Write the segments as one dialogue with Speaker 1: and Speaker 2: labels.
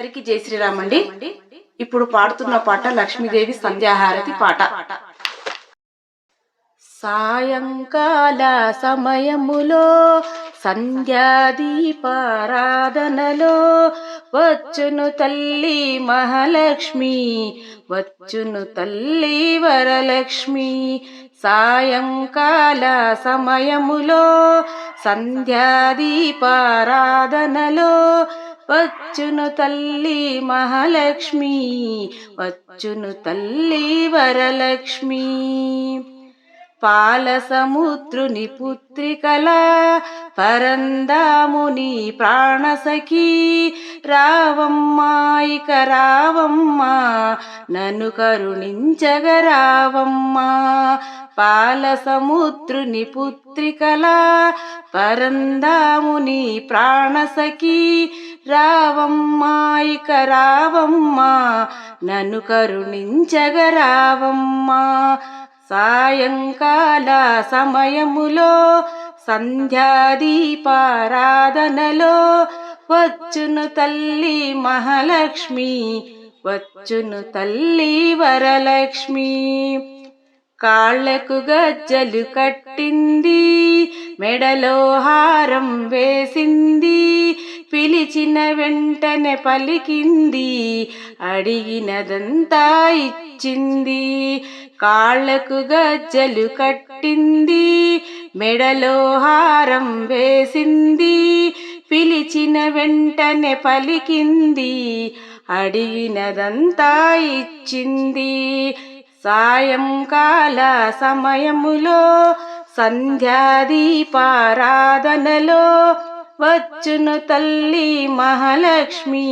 Speaker 1: అందరికి జై శ్రీరామ్ అండి ఇప్పుడు పాడుతున్న పాట లక్ష్మీదేవి సంధ్యాహారతి పాట. సాయంకాల సమయములో సంధ్యాదీపారాధనలో వచ్చును తల్లి మహాలక్ష్మి వచ్చును తల్లి వరలక్ష్మి. సాయంకాల సమయములో సంధ్యాదీపారాధనలో వచ్చును తల్లి మహాలక్ష్మి వచ్చును తల్లి వరలక్ష్మి. పాల సముద్రుని పుత్రికల పరందాముని ప్రాణసఖి. రావమ్మా ఇక రావమ్మా నన్ను కరుణించగ రావమ్మా. పాల సముద్రుని పుత్రికల పరందాముని ప్రాణసఖి. రావమ్మా ఇక రావమ్మా నన్ను కరుణించగ రావమ్మా. సాయంకాల సమయములో సంధ్యాదీపారాధనలో వచ్చును తల్లి మహాలక్ష్మి వచ్చును తల్లి వరలక్ష్మి. కాళ్ళకు గజ్జలు కట్టింది మెడలో హారం వేసింది పిలిచిన వెంటనే పలికింది. అడిగినదంతా ఇచ్చింది. కాళ్ళకు గజ్జలు కట్టింది. మెడలో హారం వేసింది. పిలిచిన వెంటనే పలికింది. అడిగినదంతా ఇచ్చింది. సాయంకాల సమయములో సంధ్యాదీపారాధనలో వచ్చును తల్లి మహాలక్ష్మి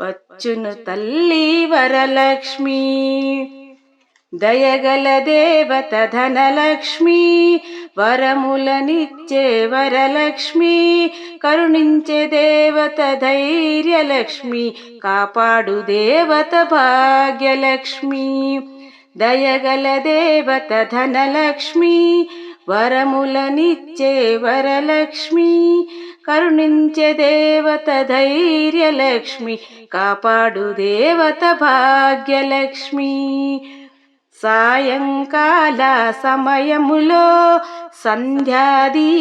Speaker 1: వచ్చును తల్లి వరలక్ష్మి. దయగల దేవత ధనలక్ష్మి వరములనిచ్చే వరలక్ష్మి కరుణించే దేవత ధైర్యలక్ష్మి కాపాడు దేవత భాగ్యలక్ష్మి. దయగల దేవత ధనలక్ష్మి వరములనిచ్చే వరలక్ష్మి కరుణించే దేవత ధైర్యలక్ష్మి కాపాడు దేవత భాగ్యలక్ష్మి. సాయంకాల సమయములో సంధ్యాదీపారాధనలో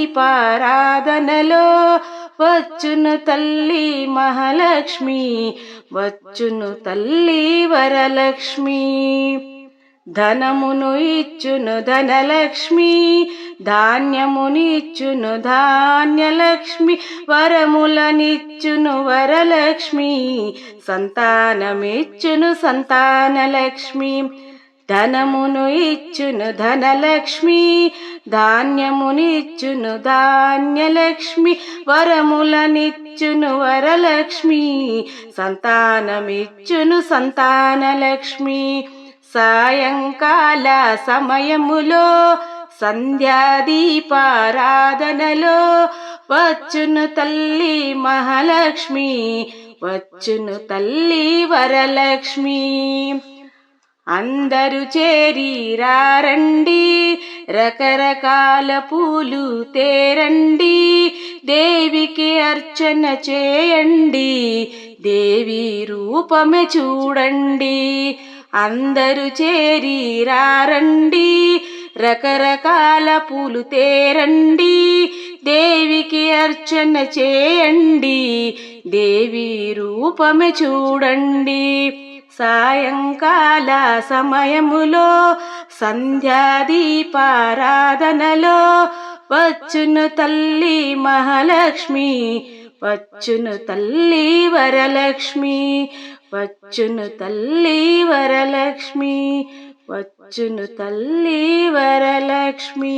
Speaker 1: వచ్చును తల్లి మహాలక్ష్మి వచ్చును తల్లి వరలక్ష్మి. ధనమును ఇచ్చును ధనలక్ష్మి ధాన్యమును ఇచ్చును ధాన్యలక్ష్మి వరములనిచ్చును వరలక్ష్మి సంతానమిచ్చును సంతానలక్ష్మి ధనమును ఇచ్చును ధనలక్ష్మి ధాన్యమును ఇచ్చును ధాన్యలక్ష్మి వరములనిచ్చును వరలక్ష్మి సంతానమిచ్చును సంతానలక్ష్మి. సాయంకాల సమయములో సంధ్యాదీపారాధనలో వచ్చును తల్లి మహాలక్ష్మి వచ్చును తల్లి వరలక్ష్మి. అందరూ చేరి రారండి రకరకాల పూలు తేరండి దేవికి అర్చన చేయండి దేవి రూపమే చూడండి. అందరూ చేరి రారండి రకరకాల పూలు తేరండి. దేవికి అర్చన చేయండి. దేవి రూపమే చూడండి. సాయంకాల సమయములో సంధ్యాదీపారాధనలో వచ్చును తల్లి మహాలక్ష్మి వచ్చును తల్లి వరలక్ష్మి. వచ్చును తల్లి వరలక్ష్మి వచ్చును తల్లి వరలక్ష్మి.